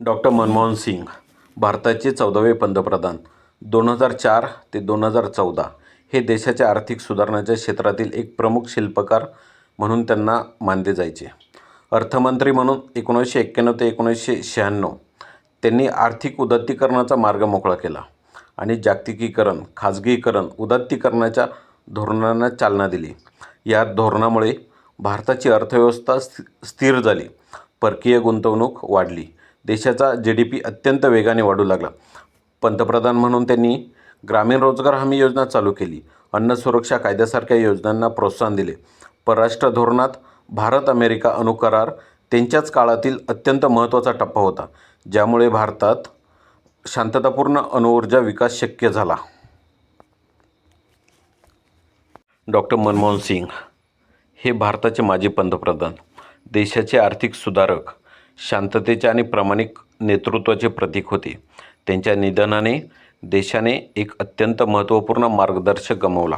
Doctor Manmohan Singh भारताचे चौदावे पंतप्रधान दोन हजार चार ते दोन हजार चौदा. हे देशाच्या आर्थिक सुधारणाच्या क्षेत्रातील एक प्रमुख शिल्पकार म्हणून त्यांना मानले जायचे. अर्थमंत्री म्हणून एकोणीसशे एक्क्याण्णव ते एकोणीसशे शहाण्णव त्यांनी आर्थिक उदात्तीकरणाचा मार्ग मोकळा केला आणि जागतिकीकरण खाजगीकरण उदात्तीकरणाच्या धोरणांना चालना दिली. या धोरणामुळे भारताची अर्थव्यवस्था स्थि स्थिर झाली. परकीय गुंतवणूक वाढली. देशाचा जी डी पी अत्यंत वेगाने वाढू लागला. पंतप्रधान म्हणून त्यांनी ग्रामीण रोजगार हमी योजना चालू केली. अन्न सुरक्षा कायद्यासारख्या योजनांना प्रोत्साहन दिले. परराष्ट्र धोरणात भारत अमेरिका अणुकरार त्यांच्याच काळातील अत्यंत महत्त्वाचा टप्पा होता ज्यामुळे भारतात शांततापूर्ण अणुऊर्जा विकास शक्य झाला. डॉक्टर मनमोहन सिंग हे भारताचे माजी पंतप्रधान देशाचे आर्थिक सुधारक शांततेचे आणि प्रामाणिक नेतृत्वाचे प्रतीक होते. त्यांच्या निधनाने देशाने एक अत्यंत महत्त्वपूर्ण मार्गदर्शक गमावला.